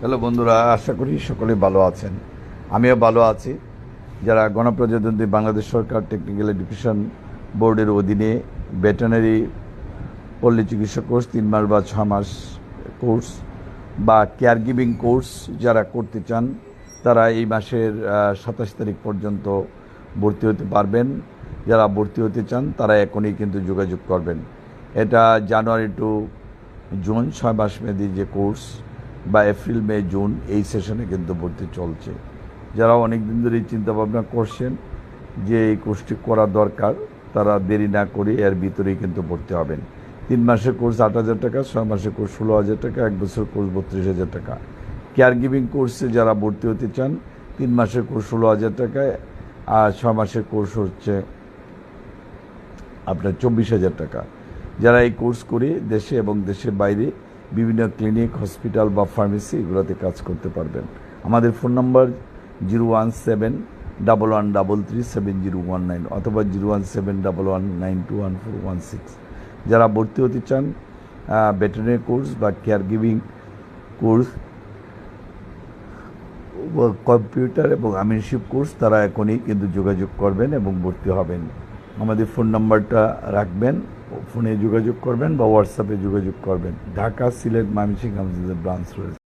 Hello বন্ধুরা, আশা করি সকলে ভালো আছেন। আমিও ভালো আছি। যারা গণপ্রজাতন্ত্রী বাংলাদেশ সরকার টেকনিক্যাল এডুকেশন বোর্ডের অধীনে ভেটেনারি পল্লী চিকিৎসা কোর্স, তিন মাস বা ছ মাস কোর্স বা কেয়ার গিভিং কোর্স যারা করতে চান, তারা এই মাসের সাতাশ তারিখ পর্যন্ত ভর্তি হতে পারবেন। যারা ভর্তি হতে চান, তারা এখনই কিন্তু যোগাযোগ করবেন। এটা জানুয়ারি টু জুন, ছয় মাস মেয়াদী যে কোর্স বা এপ্রিল, মে, জুন এই সেশনে কিন্তু ভর্তি চলছে। যারা অনেক দিন ধরেই চিন্তাভাবনা করছেন যে এই কোর্সটি করা দরকার, তারা দেরি না করে এর ভিতরেই কিন্তু ভর্তি হবেন। তিন মাসের কোর্স আট হাজার টাকা, ছয় মাসের কোর্স ষোলো হাজার টাকা, এক বছর কোর্স বত্রিশ হাজার টাকা। কেয়ার গিভিং কোর্সে যারা ভর্তি হতে চান, তিন মাসের কোর্স ষোলো হাজার টাকায় আর ছয় মাসের কোর্স হচ্ছে আপনার চব্বিশ হাজার টাকা। যারা এই কোর্স করে দেশে এবং দেশের বাইরে বিভিন্ন ক্লিনিক, হসপিটাল বা ফার্মেসি এগুলোতে কাজ করতে পারবেন। আমাদের phone number zero one seven double one double three seven zero one nine অথবা zero one seven double one nine two one four one six. যারা ভর্তি হতে চান ভেটেরিনারি কোর্স বা কেয়ার গিভিং কোর্স কম্পিউটার এবং আমিনশিপ কোর্স তারা এখনই কিন্তু যোগাযোগ করবেন এবং ভর্তি হবেন। আমাদের ফোন নাম্বারটা রাখবেন, ফোনে যোগাযোগ করবেন বা হোয়াটসঅ্যাপে যোগাযোগ করবেন। ঢাকা, সিলেট মামিসিং আমাদের ব্রাঞ্চ রয়েছে।